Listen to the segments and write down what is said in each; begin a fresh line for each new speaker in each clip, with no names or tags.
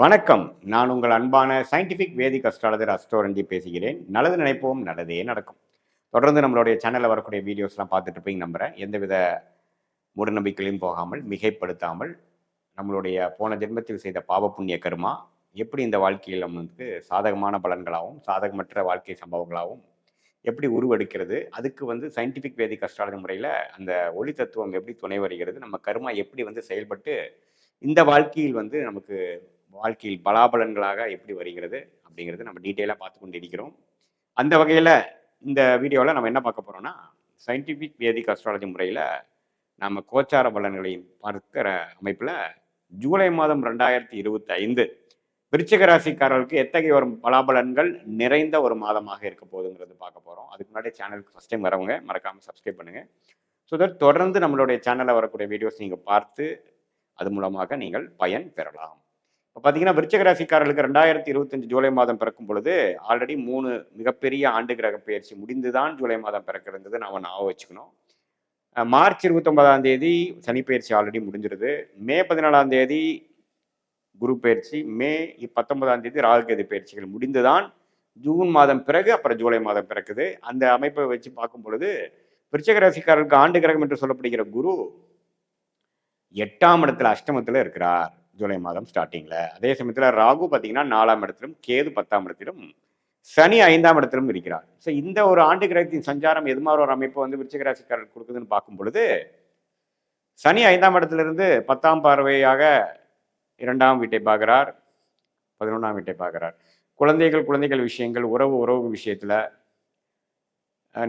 வணக்கம். நான் உங்கள் அன்பான சயின்டிஃபிக் வேதிக் அஸ்ட்ராலஜர் அஸ்ட்ரோரஞ்சி பேசுகிறேன். நல்லது நினைப்போம் நல்லதே நடக்கும். தொடர்ந்து நம்மளுடைய சேனலில் வரக்கூடிய வீடியோஸ்லாம் பார்த்துட்டு இருப்பீங்க நம்புகிறேன் எந்தவித மூடநம்பிக்கையிலும் போகாமல் மிகைப்படுத்தாமல் நம்மளுடைய போன ஜென்மத்தில் செய்த பாவ புண்ணிய கருமா எப்படி இந்த வாழ்க்கையில் நமக்கு சாதகமான பலன்களாகவும் சாதகமற்ற வாழ்க்கை சம்பவங்களாகவும் எப்படி உருவெடுக்கிறது அதுக்கு வந்து சயின்டிஃபிக் வேதிக் அஸ்ட்ராலஜி முறையில் அந்த ஒளி தத்துவம் எப்படி துணை வருகிறது நம்ம கருமா எப்படி வந்து செயல்பட்டு இந்த வாழ்க்கையில் வந்து நமக்கு வாழ்க்கையில் பலாபலன்களாக எப்படி வருகிறது அப்படிங்கிறது நம்ம டீட்டெயிலாக பார்த்து கொண்டு இருக்கிறோம். அந்த வகையில் இந்த வீடியோவில் நம்ம என்ன பார்க்க போகிறோம்னா சயின்டிஃபிக் வேதிக் அஸ்ட்ராலஜி முறையில் நம்ம கோச்சார பலன்களை பார்க்கிற அமைப்பில் ஜூலை மாதம் ரெண்டாயிரத்தி இருபத்தி ஐந்து விருச்சிக ராசிக்காரர்களுக்கு எத்தகைய ஒரு பலாபலன்கள் நிறைந்த ஒரு மாதமாக இருக்க போகுதுங்கிறது பார்க்க போகிறோம் அதுக்கு முன்னாடி சேனலுக்கு ஃபஸ்ட் டைம் வரவங்க மறக்காமல் சப்ஸ்கிரைப் பண்ணுங்கள் ஸோ தட் தொடர்ந்து நம்மளுடைய சேனலில் வரக்கூடிய வீடியோஸ் நீங்கள் பார்த்து அது மூலமாக நீங்கள் பயன் பெறலாம். இப்போ பார்த்தீங்கன்னா விருச்சிக ராசிக்காரர்களுக்கு ரெண்டாயிரத்தி இருபத்தஞ்சு ஜூலை மாதம் பிறக்கும் பொழுது ஆல்ரெடி மூணு மிகப்பெரிய ஆண்டு கிரக பயிற்சி முடிந்து தான் ஜூலை மாதம் பிறக்கிறது நாம் ஞாபகம் வச்சுக்கணும். மார்ச் இருபத்தொன்பதாம் தேதி சனி பயிற்சி ஆல்ரெடி முடிஞ்சிருது. மே பதினாலாம் தேதி குரு பயிற்சி மே பத்தொன்பதாம் தேதி ராகுகேது பயிற்சிகள் முடிந்துதான். ஜூன் மாதம் பிறகு அப்புறம் ஜூலை மாதம் பிறக்குது. அந்த அமைப்பை வச்சு பார்க்கும் பொழுது விருச்சிக ராசிக்காரர்களுக்கு ஆண்டு கிரகம் என்று சொல்லப்படுகிற குரு எட்டாம் இடத்துல அஷ்டமத்தில் இருக்கிறார். ஜூலை மாதம் ஸ்டார்டிங்கில் அதே சமயத்தில் ராகு பார்த்தீங்கன்னா நாலாம் இடத்திலும் கேது பத்தாம் இடத்திலும் சனி ஐந்தாம் இடத்திலும் இருக்கிறார். ஸோ இந்த ஒரு ஆண்டு கிரகத்தின் சஞ்சாரம் எது மாதிரி ஒரு அமைப்பு வந்து விருச்சிக ராசிக்காரர் கொடுக்குதுன்னு பார்க்கும் பொழுது சனி ஐந்தாம் இடத்திலிருந்து பத்தாம் பார்வையாக இரண்டாம் வீட்டை பார்க்குறார் பதினொன்றாம் வீட்டை பார்க்குறார். குழந்தைகள் குழந்தைகள் விஷயங்கள் உறவு உறவு விஷயத்தில்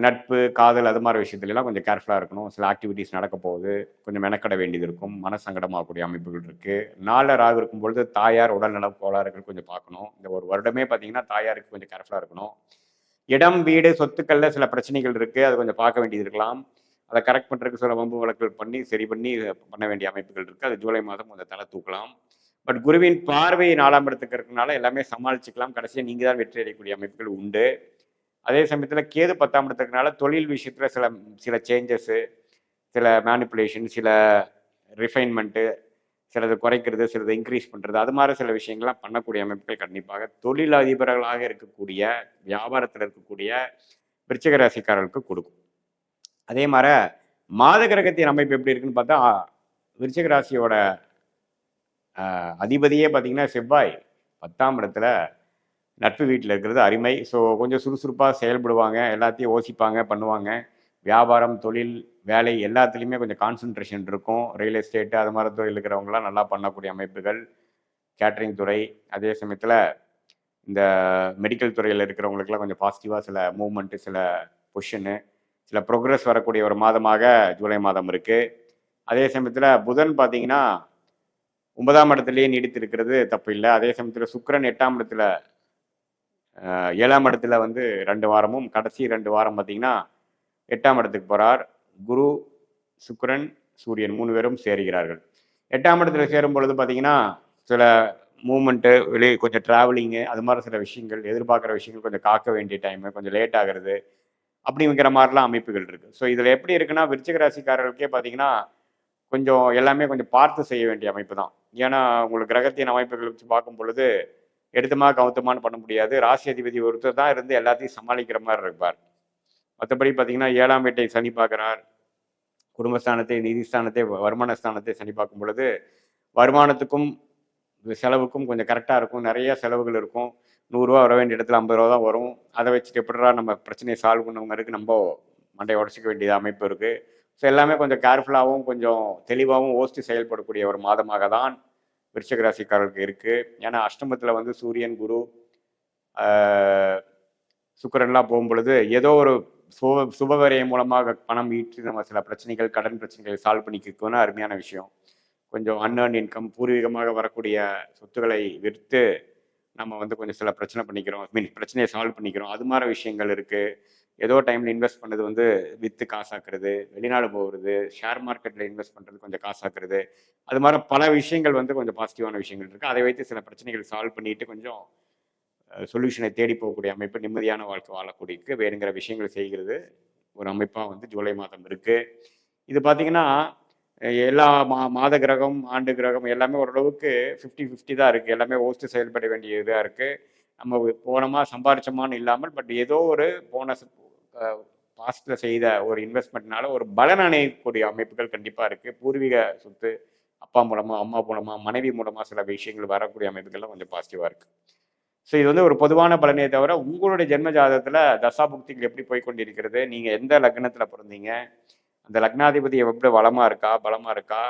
நட்பு காதல் அது மாதிரி விஷயத்துலலாம் கொஞ்சம் கேர்ஃபுல்லாக இருக்கணும். சில ஆக்டிவிட்டீஸ் நடக்க போகுது. கொஞ்சம் மெனக்கட வேண்டியது இருக்கும். மனசங்கடமாகக்கூடிய அமைப்புகள் இருக்குது நாளில் ராகு இருக்கும் பொழுது தாயார் உடல்நல கோளாறுகள் கொஞ்சம் பார்க்கணும். இந்த ஒரு வருடமே பார்த்தீங்கன்னா தாயாருக்கு கொஞ்சம் கேர்ஃபுல்லாக இருக்கணும். இடம் வீடு சொத்துக்களில் சில பிரச்சனைகள் இருக்குது அது கொஞ்சம் பார்க்க வேண்டியது இருக்கலாம். அதை கரெக்ட் பண்ணுறதுக்கு சில வம்பு வழக்குகள் பண்ணி சரி பண்ணி பண்ண வேண்டிய அமைப்புகள் இருக்குது அது ஜூலை மாதம் கொஞ்சம் தலை தூக்கலாம். பட் குருவின் பார்வை நாலாம் இடத்துக்கு இருக்கனால எல்லாமே சமாளிச்சுக்கலாம். கடைசியாக நீங்கள் தான் வெற்றி அடையக்கூடிய அமைப்புகள் உண்டு. அதே சமயத்தில் கேது பத்தாம் இடத்துக்குனால தொழில் விஷயத்தில் சில சில சேஞ்சஸ்ஸு சில மேனிப்புலேஷன் சில ரிஃபைன்மெண்ட்டு சிலது குறைக்கிறது சிலது இன்க்ரீஸ் பண்ணுறது அது மாதிரி சில விஷயங்கள்லாம் பண்ணக்கூடிய அமைப்புகள் கண்டிப்பாக தொழில் அதிபர்களாக இருக்கக்கூடிய வியாபாரத்தில் இருக்கக்கூடிய விருச்சிக ராசிக்காரர்களுக்கு கொடுக்கும். அதே மாதிரி மாத கிரகத்தின் அமைப்பு எப்படி இருக்குன்னு பார்த்தா விருச்சிக ராசியோட அதிபதியே பார்த்தீங்கன்னா செவ்வாய் பத்தாம் இடத்துல நட்பு வீட்டில் இருக்கிறது அருமை. ஸோ கொஞ்சம் சுறுசுறுப்பாக செயல்படுவாங்க எல்லாத்தையும் யோசிப்பாங்க பண்ணுவாங்க. வியாபாரம் தொழில் வேலை எல்லாத்துலேயுமே கொஞ்சம் கான்சன்ட்ரேஷன் இருக்கும். ரியல் எஸ்டேட்டு அது மாதிரி துறையில் இருக்கிறவங்களாம் நல்லா பண்ணக்கூடிய அமைப்புகள். கேட்ரிங் துறை அதே சமயத்தில் இந்த மெடிக்கல் துறையில் இருக்கிறவங்களுக்குலாம் கொஞ்சம் பாசிட்டிவாக சில மூமெண்ட்டு சில பொஷனு சில ப்ரோக்ரஸ் வரக்கூடிய ஒரு மாதமாக ஜூலை மாதம் இருக்குது அதே சமயத்தில் புதன் பார்த்தீங்கன்னா ஒன்பதாம் இடத்துலேயே நீடித்திருக்கிறது தப்பு இல்லை அதே சமயத்தில் சுக்கரன் எட்டாம் இடத்துல ஏழாம் இடத்துல வந்து ரெண்டு வாரமும் கடைசி ரெண்டு வாரம் பார்த்தீங்கன்னா எட்டாம் இடத்துக்கு போகிறார் குரு சுக்கரன் சூரியன் மூணு பேரும் சேருகிறார்கள். எட்டாம் இடத்துல சேரும் பொழுது பார்த்தீங்கன்னா சில மூமெண்ட்டு வெளியே கொஞ்சம் ட்ராவலிங்கு அது மாதிரி சில விஷயங்கள் எதிர்பார்க்குற விஷயங்கள் கொஞ்சம் காக்க வேண்டிய டைமு கொஞ்சம் லேட் ஆகிறது அப்படிங்கிற மாதிரிலாம் அமைப்புகள் இருக்குது ஸோ இதில் எப்படி இருக்குன்னா விருச்சிக ராசிக்காரர்களுக்கே பார்த்தீங்கன்னா கொஞ்சம் எல்லாமே கொஞ்சம் பார்த்து செய்ய வேண்டிய அமைப்பு தான். ஏன்னா உங்களுக்கு கிரகத்தின் அமைப்புகளை வச்சு பார்க்கும் பொழுது எடுத்தமா கவுத்தமான்னு பண்ண முடியாது. ராசி அதிபதி ஒருத்தர் தான் இருந்து எல்லாத்தையும் சமாளிக்கிற மாதிரி இருப்பார். மற்றபடி பார்த்தீங்கன்னா ஏழாம் வீட்டை சனி பார்க்குறார். குடும்பஸ்தானத்தை நிதிஸ்தானத்தை வருமான ஸ்தானத்தை சனி பார்க்கும் பொழுது வருமானத்துக்கும் செலவுக்கும் கொஞ்சம் கரெக்டாக இருக்கும். நிறைய செலவுகள் இருக்கும். நூறுரூவா வர வேண்டிய இடத்துல ஐம்பது ரூபா தான் வரும். அதை வச்சுட்டு எப்படிடா நம்ம பிரச்சனையை சால்வ் பண்ணவங்களுக்கு நம்ம மண்டையை உடச்சிக்க வேண்டிய அமைப்பு இருக்குது ஸோ எல்லாமே கொஞ்சம் கேர்ஃபுல்லாகவும் கொஞ்சம் தெளிவாகவும் யோசித்து செயல்படக்கூடிய ஒரு மாதமாக தான் விருச்சிக ராசிக்காரர்களுக்கு இருக்குது ஏன்னா அஷ்டமத்தில் வந்து சூரியன் குரு சுக்கரன்லாம் போகும்பொழுது ஏதோ ஒரு சுப சுபவரியம் மூலமாக பணம் ஈட்டு நம்ம சில பிரச்சனைகள் கடன் பிரச்சனைகளை சால்வ் பண்ணிக்கிறதுக்குன்னு அருமையான விஷயம். கொஞ்சம் அன்ஏர்ன் இன்கம் பூர்வீகமாக வரக்கூடிய சொத்துக்களை விற்று நம்ம வந்து கொஞ்சம் சில பிரச்சனை பண்ணிக்கிறோம். மீன் பிரச்சனையை சால்வ் பண்ணிக்கிறோம். அது மாதிரி விஷயங்கள் இருக்குது ஏதோ டைமில் இன்வெஸ்ட் பண்ணது வந்து விற்று காசாக்குறது வெளிநாடு போகிறது ஷேர் மார்க்கெட்டில் இன்வெஸ்ட் பண்ணுறது கொஞ்சம் காசாக்குறது. அது மாதிரி பல விஷயங்கள் வந்து கொஞ்சம் பாசிட்டிவான விஷயங்கள் இருக்குது அதை வைத்து சில பிரச்சனைகள் சால்வ் பண்ணிட்டு கொஞ்சம் சொல்யூஷனை தேடி போகக்கூடிய அமைப்பு நிம்மதியான வாழ்க்கை வாழக்கூடியக்கு வேணுங்கிற விஷயங்கள் செய்கிறது ஒரு அமைப்பாக வந்து ஜூலை மாதம் இருக்கு. இது பார்த்தீங்கன்னா எல்லா மா மாத கிரகம் ஆண்டு கிரகம் எல்லாமே ஓரளவுக்கு ஃபிஃப்டி ஃபிஃப்டி தான் இருக்குது எல்லாமே ஓஸ்ட்டு செயல்பட வேண்டிய இதாக இருக்குது நம்ம போனோமா சம்பாரிச்சோமான்னு இல்லாமல் பட் ஏதோ ஒரு போனஸ் பாஸ்டில் செய்த ஒரு இன்வெஸ்ட்மெண்ட்னால ஒரு பலன் அணையக்கூடிய அமைப்புகள் கண்டிப்பாக இருக்குது பூர்வீக சொத்து அப்பா மூலமா அம்மா மூலமா மனைவி மூலமா சில விஷயங்கள் வரக்கூடிய அமைப்புகள்லாம் கொஞ்சம் பாசிட்டிவாக இருக்கு. ஸோ இது வந்து ஒரு பொதுவான பலனே தவிர உங்களுடைய ஜென்ம ஜாதகத்தில் தசாபுக்திகள் எப்படி போய் கொண்டிருக்கிறது? நீங்கள் எந்த லக்னத்தில் பிறந்தீங்க? அந்த லக்னாதிபதி எப்படி வளமாக இருக்கா? பலமாக இருக்கா?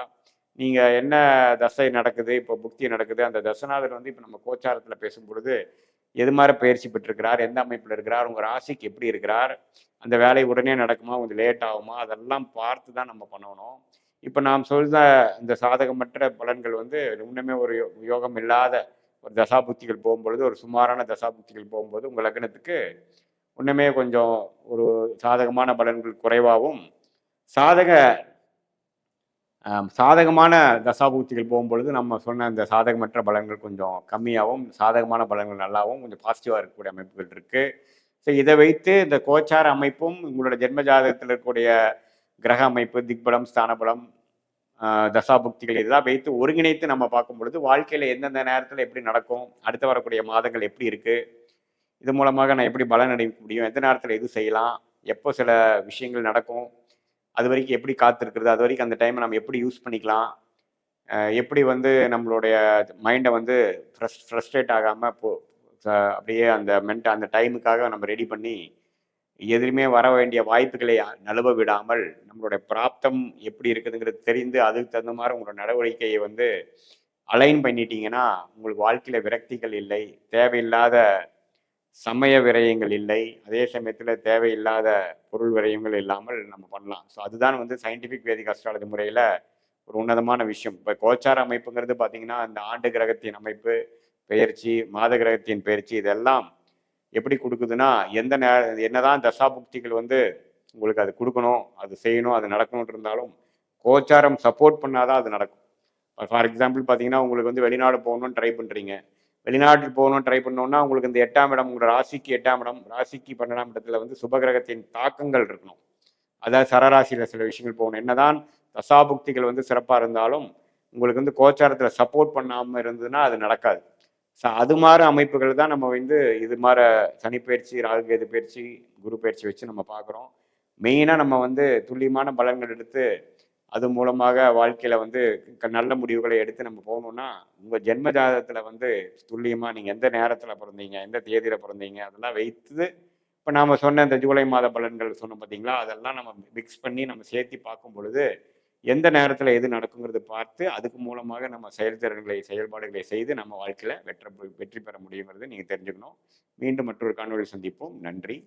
நீங்கள் என்ன தசை நடக்குது? இப்போ புக்தி நடக்குது. அந்த தசநாதர் வந்து இப்போ நம்ம கோச்சாரத்தில் பேசும் பொழுது எது மாதிரி பயிற்சி பெற்றிருக்கிறார் எந்த அமைப்பில் இருக்கிறார் உங்கள் ராசிக்கு எப்படி இருக்கிறார் அந்த வேலை உடனே நடக்குமா கொஞ்சம் லேட் ஆகுமா அதெல்லாம் பார்த்து தான் நம்ம பண்ணணும். இப்போ நாம் சொல்கிற இந்த சாதகமற்ற பலன்கள் வந்து இன்னுமே ஒரு யோ- யோகம் இல்லாத ஒரு தசாபுத்திகள் போகும்பொழுது ஒரு சுமாரான தசாபுத்திகள் போகும்போது உங்கள் லக்னத்துக்கு இன்னுமே கொஞ்சம் ஒரு சாதகமான பலன்கள் குறைவாகவும் சாதக சாதகமான தசாபூர்த்திகள் போகும்பொழுது நம்ம சொன்ன அந்த சாதகமற்ற பலன்கள் கொஞ்சம் கம்மியாகவும் சாதகமான பலன்கள் நல்லாவும் கொஞ்சம் பாசிட்டிவாக இருக்கக்கூடிய அமைப்புகள் இருக்குது ஸோ இதை வைத்து இந்த கோச்சார அமைப்பும் உங்களோட ஜென்ம ஜாதகத்தில் இருக்கக்கூடிய கிரக அமைப்பு திக்பலம் ஸ்தானபலம் தசாபுக்திகள் இதெல்லாம் வைத்து ஒருங்கிணைத்து நம்ம பார்க்கும் பொழுது வாழ்க்கையில் எந்தெந்த நேரத்தில் எப்படி நடக்கும் அடுத்து வரக்கூடிய மாதங்கள் எப்படி இருக்குது இது மூலமாக நான் எப்படி பலன் அடைய முடியும் எந்த நேரத்தில் எது செய்யலாம் எப்போ சில விஷயங்கள் நடக்கும் அது வரைக்கும் எப்படி காத்திருக்கிறது? அது வரைக்கும் அந்த டைமை நம்ம எப்படி யூஸ் பண்ணிக்கலாம்? எப்படி வந்து நம்மளுடைய மைண்டை வந்து ஃப்ரெஷ் ஃப்ரஸ்ட்ரேட் ஆகாமல் போ அப்படியே அந்த மென்ட் அந்த டைமுக்காக நம்ம ரெடி பண்ணி எதுலையுமே வர வேண்டிய வாய்ப்புகளை நழுவ விடாமல் நம்மளுடைய பிராப்தம் எப்படி இருக்குதுங்கிறது தெரிந்து அதுக்கு தகுந்த மாதிரி உங்களோட நடவடிக்கையை வந்து அலைன் பண்ணிட்டீங்கன்னா உங்களுக்கு வாழ்க்கையில் விரக்திகள் இல்லை. தேவையில்லாத சமய விரயங்கள் இல்லை. அதே சமயத்தில் தேவையில்லாத பொருள் விரயங்கள் இல்லாமல் நம்ம பண்ணலாம். ஸோ அதுதான் வந்து சயின்டிஃபிக் வேதிக் அஸ்ட்ராலஜி முறையில் ஒரு உன்னதமான விஷயம். இப்போ கோச்சார அமைப்புங்கிறது பார்த்தீங்கன்னா அந்த ஆண்டு கிரகத்தின் அமைப்பு பெயர்ச்சி மாத கிரகத்தின் பெயர்ச்சி இதெல்லாம் எப்படி கொடுக்குதுன்னா எந்த நே என்னதான் தசாபுக்திகள் வந்து உங்களுக்கு அது கொடுக்கணும் அது செய்யணும் அது நடக்கணும்னு இருந்தாலும் கோச்சாரம் சப்போர்ட் பண்ணாதான் அது நடக்கும். ஃபார் எக்ஸாம்பிள் பார்த்தீங்கன்னா உங்களுக்கு வந்து வெளிநாடு போகணும்னு ட்ரை பண்ணுறீங்க வெளிநாட்டுக்கு போகணும் ட்ரை பண்ணோம்னா உங்களுக்கு இந்த எட்டாம் இடம் உங்களோட ராசிக்கு எட்டாம் இடம் ராசிக்கு பன்னெண்டாம் இடத்துல வந்து சுபகிரகத்தின் தாக்கங்கள் இருக்கணும். அதாவது சரராசியில் சில விஷயங்கள் போகணும். என்னதான் தசாபுக்திகள் வந்து சிறப்பாக இருந்தாலும் உங்களுக்கு வந்து கோச்சாரத்தில் சப்போர்ட் பண்ணாமல் இருந்ததுன்னா அது நடக்காது. ஸோ அது மாதிரி அமைப்புகள் தான் நம்ம வந்து இது மாதிரி சனிப்பயிற்சி ராகுகேது பயிற்சி குரு பயிற்சி வச்சு நம்ம பார்க்குறோம். மெயினாக நம்ம வந்து துல்லியமான பலன்கள் எடுத்து அது மூலமாக வாழ்க்கையில் வந்து க- நல்ல முடிவுகளை எடுத்து நம்ம போகணும்னா உங்கள் ஜென்ம வந்து துல்லியமாக நீங்கள் எந்த நேரத்தில் பிறந்தீங்க எந்த தேதியில் பிறந்தீங்க அதெல்லாம் வைத்து இப்போ நாம் சொன்ன இந்த ஜூலை மாத பலன்கள் சொன்னோம் பார்த்தீங்களா அதெல்லாம் நம்ம மிக்ஸ் பண்ணி நம்ம சேர்த்து பார்க்கும் பொழுது எந்த நேரத்தில் எது நடக்குங்கிறது பார்த்து அதுக்கு மூலமாக நம்ம செயல்திறன்களை செயல்பாடுகளை செய்து நம்ம வாழ்க்கையில் வெற்றி வெற்றி பெற முடியுங்கிறது நீங்கள் தெரிஞ்சுக்கணும். மீண்டும் மற்றொரு காணொலி சந்திப்போம். நன்றி.